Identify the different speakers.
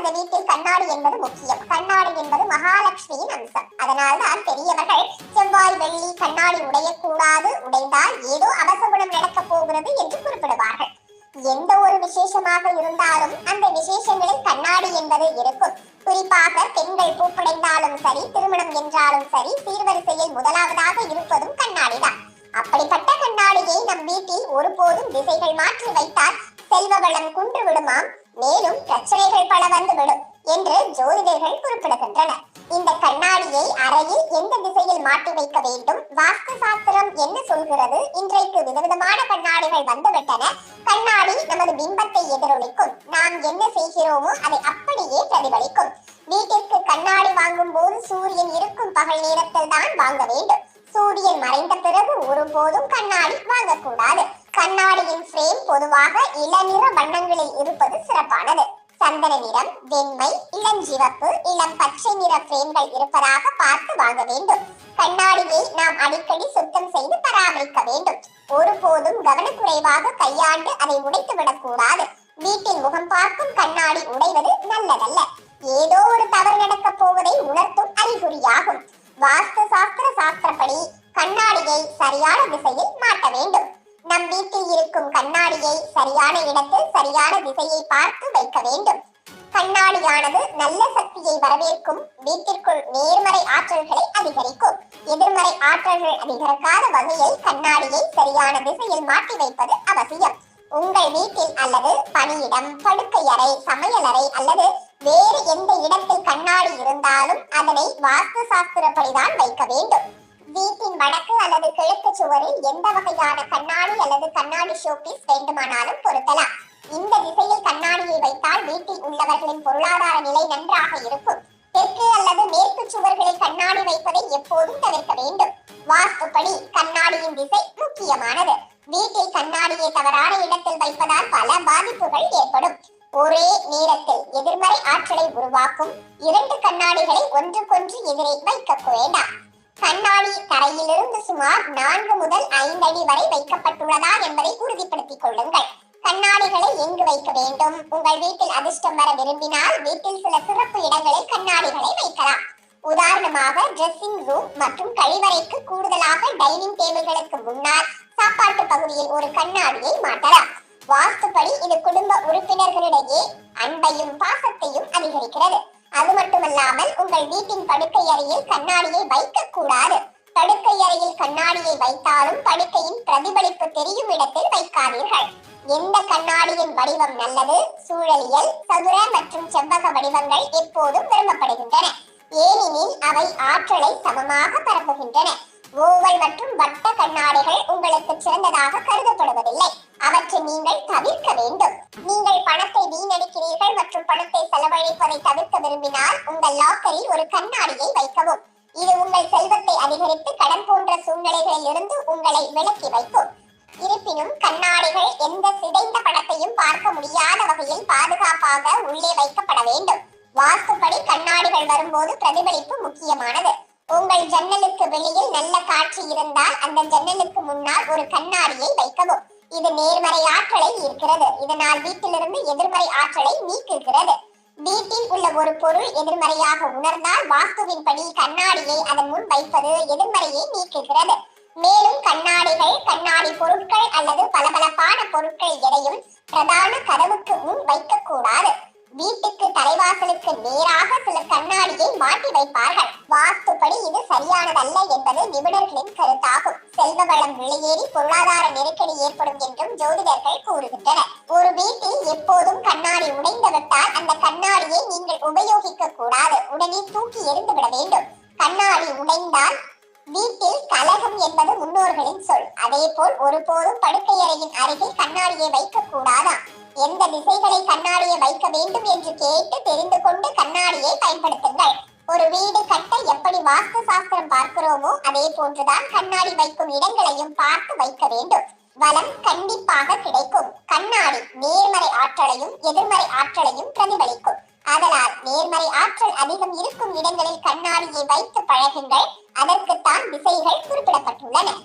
Speaker 1: அந்த வீட்டில் கண்ணாடி என்பது முக்கியம் கண்ணாடி என்பது மகாலட்சுமியின் அம்சம் அதனால் தான் பெரியவர்கள் செவ்வாய் வெள்ளி கண்ணாடி உடையக்கூடாது உடைந்தால் ஏதோ அவசகுணம் நடக்கப் போகிறது என்று குறிப்பிடுவார்கள் எந்த ஒரு விசேஷமாக இருந்தாலும் அந்த விசேஷங்களில் கண்ணாடி என்பது இருக்கும் குறிப்பாக பெண்கள் பூப்படைந்தாலும் சரி திருமணம் என்றாலும் சரி சீர்வரிசையில் முதலாவதாக இருப்பதும் கண்ணாடிதான் அப்படிப்பட்ட கண்ணாடியை நம் வீட்டில் ஒருபோதும் திசைகள் மாற்றி வைத்தால் சைவ வளம் குன்று விடுமாம் மேலும் பிரச்சனைகள் பல வந்துவிடும் என்று ஜோதிடர்கள் குறிப்பிடுகின்றனர் இந்த கண்ணாடியை அறையில் எந்த திசையில் மாட்டி வைக்க வேண்டும் வாஸ்து சாஸ்திரம் என்ன சொல்கிறது இன்றைக்கு விதவிதமான கண்ணாடிகள் வந்துவிட்டன கண்ணாடி நமது பிம்பத்தை எதிரொலிக்கும் நாம் என்ன செய்கிறோமோ அதை அப்படியே பிரதிபலிக்கும் வீட்டிற்கு கண்ணாடி வாங்கும் போது சூரியன் இருக்கும் பகல் நேரத்தில் தான் வாங்க வேண்டும் சூரியன் மறைந்த பிறகு ஒருபோதும் கண்ணாடி வாங்கக்கூடாது கண்ணாடியின் ஃப்ரேம் பொதுவாக இளநிற வண்ணங்களில் இருப்பது சிறப்பானது சந்தன நிறம் வெண்மை இளஞ்சிவப்பு இளம் பச்சை நிற பிரேம்கள் இருப்பதாக பார்த்து வாங்க வேண்டும் கண்ணாடியை நாம் அடிக்கடி சுத்தம் செய்து பராமரிக்க வேண்டும் ஒருபோதும் கவனக்குறைவாக கையாண்டு அதை உடைத்துவிடக் கூடாது வீட்டின் முகம் பார்க்கும் கண்ணாடி உடைவது நல்லதல்ல ஏதோ ஒரு தவறு நடக்க போவதை உணர்த்தும் அறிகுறியாகும் வாஸ்து சாஸ்திர சாஸ்திரப்படி கண்ணாடியை சரியான திசையில் மாட்ட வேண்டும் நம் வீட்டில் இருக்கும் கண்ணாடியை சரியான இடத்தில் சரியான திசையை பார்த்து வைக்க வேண்டும் கண்ணாடியானது நல்ல சக்தியை வரவேற்கும் வீட்டிற்குள் நேர்மறை ஆற்றல்களை அதிகரிக்கும் எதிர்மறை ஆற்றல்கள் அதிகரிக்காத வகையில் கண்ணாடியை சரியான திசையில் மாற்றி வைப்பது அவசியம் உங்கள் வீட்டில் அல்லது பணியிடம் படுக்கை அறை சமையல் அறை அல்லது வேறு எந்த இடத்தில் கண்ணாடி இருந்தாலும் அதனை வாஸ்து சாஸ்திரப்படிதான் வைக்க வேண்டும் வடக்கு அல்லது கிழக்கு சுவரில் எந்த வகையான கண்ணாடி அல்லது கண்ணாடி ஷோபீஸ் வேண்டுமானாலும் பொருத்தலாம் இந்த திசையில் கண்ணாடியை வைத்தால் வீட்டில் உள்ளவர்களின் பொருளாதார நிலை நன்றாக இருக்கும் தெற்கு அல்லது மேற்கு சுவர்களில் கண்ணாடி வைப்பதை எப்போதும் தவிர்க்க வேண்டும் வாஸ்துப்படி கண்ணாடியின் திசை முக்கியமானது வீட்டில் கண்ணாடியை தவறான இடத்தில் வைப்பதால் பல பாதிப்புகள் ஏற்படும் ஒரே நேரத்தில் எதிர்மறை ஆற்றலை உருவாக்கும் இரண்டு கண்ணாடிகளை ஒன்றுக்கொன்று எதிரே வைக்க வேண்டாம் கண்ணாடி தரையிலிருந்து சுமார் நான்கு முதல் ஐந்து அடி வரை வைக்கப்பட்டுள்ளதா என்பதை உறுதிப்படுத்திக் கொள்ளுங்கள் கண்ணாடிகளை எங்கு வைக்க வேண்டும் உங்கள் வீட்டில் அதிர்ஷ்டம் வர விரும்பினால் வீட்டில் சில சிறப்பு இடங்களில் கண்ணாடிகளை வைக்கலாம் உதாரணமாக ட்ரெஸ்ஸிங் ரூம் மற்றும் கழிவறைக்கு கூடுதலாக டைனிங் டேபிள்களுக்கு முன்னால் சாப்பாட்டு பகுதியில் ஒரு கண்ணாடியை மாட்டலாம் வாஸ்துப்படி இது குடும்ப உறுப்பினர்களிடையே அன்பையும் பாசத்தையும் அதிகரிக்கிறது அது மட்டுமல்லாமல் உங்கள் வீட்டின் படுக்கை அறையில் கண்ணாடியை வைக்க கூடாது படுக்கை அறையில் கண்ணாடியை வைத்தாலும் படுக்கையின் பிரதிபலிப்பு தெரியும் இடத்தில் வைக்காதீர்கள் எந்த கண்ணாடியின் வடிவம் நல்லது சூழலியல் சதுர மற்றும் செவ்வக வடிவங்கள் எப்போதும் விரும்பப்படுகின்றன ஏனெனில் அவை ஆற்றலை சமமாக பரப்புகின்றன ஓவல் மற்றும் வட்ட கண்ணாடிகள் உங்களுக்கு சிறந்ததாக கருதப்படுவதில்லை அவற்றை நீங்கள் தவிர்க்க வேண்டும் நீங்கள் பணத்தை வீணடிக்கிறீர்கள் மற்றும் பணத்தை செலவழிப்பதை தவிர்க்க விரும்பினால் உங்கள் லாக்கரில் ஒரு கண்ணாடியை வைக்கவும் இது உங்கள் செல்வத்தை அதிகரித்து கடன் போன்ற சூழ்நிலைகளில் இருந்து உங்களை விலக்கி வைக்கும் இருப்பினும் கண்ணாடிகள் எந்த சிதைந்த படத்தையும் பார்க்க முடியாத வகையில் பாதுகாப்பாக உள்ளே வைக்கப்பட வேண்டும் வாஸ்துப்படி கண்ணாடிகள் வரும்போது பிரதிபலிப்பு முக்கியமானது உங்கள் ஜன்னலுக்கு வெளியில் நல்ல காட்சி இருந்தால் அந்த ஜன்னலுக்கு முன்னால் ஒரு கண்ணாடியை வைக்கவும் இது நேர்மறை ஆற்றலை ஈர்க்கிறது இதனால் வீட்டிலிருந்து எதிர்மறை ஆற்றலை நீக்குகிறது வீட்டில் உள்ள ஒரு பொருள் எதிர்மறையாக உணர்ந்தால் வாஸ்துவின் படி கண்ணாடியை அதன் முன் வைப்பது எதிர்மறையை நீக்குகிறது மேலும் கண்ணாடிகள் கண்ணாடி பொருட்கள் அல்லது பளபளப்பான பொருட்கள் எதையும் பிரதான கதவுக்கு முன் வைக்க கூடாது வீட்டுக்கு தலைவாசலுக்கு நேராக சில கண்ணாடியை மாட்டி வைப்பார்கள் வாஸ்துப்படி இது சரியானதல்ல என்பது நிபுணர்களின் கருத்தாகும் செல்வ வளம் வெளியேறி பொருளாதார நெருக்கடி ஏற்படும் என்றும் ஜோதிடர்கள் கூறுகின்றனர் ஒரு வீட்டில் எப்போதும் கண்ணாடி உடைந்துவிட்டால் அந்த கண்ணாடியை நீங்கள் உபயோகிக்க கூடாது உடனே தூக்கி எறிந்துவிட வேண்டும் கண்ணாடி உடைந்தால் வீட்டில் கலகம் என்பது முன்னோர்களின் சொல் அதே போல் ஒருபோதும் படுக்கையறையின் அருகில் கண்ணாடியை வைக்க கூடாதா எந்த திசைகளை கண்ணாடியை வைக்க வேண்டும் என்று கேட்டு தெரிந்து கொண்டு கண்ணாடியை பயன்படுத்துங்கள் ஒரு வீடு கட்ட எப்படி வாஸ்து சாஸ்திரம் பார்க்கிறோமோ அதே போன்றுதான் கண்ணாடி வைக்கும் இடங்களையும் பார்த்து வைக்க வேண்டும் வளம் கண்டிப்பாக கிடைக்கும் கண்ணாடி நேர்மறை ஆற்றலையும் எதிர்மறை ஆற்றலையும் பிரதிபலிக்கும் அதனால் நேர்மறை ஆற்றல் அதிகம் இருக்கும் இடங்களில் கண்ணாடியை வைத்து பழகுங்கள் அதற்குத்தான் திசைகள் குறிப்பிடப்பட்டுள்ளன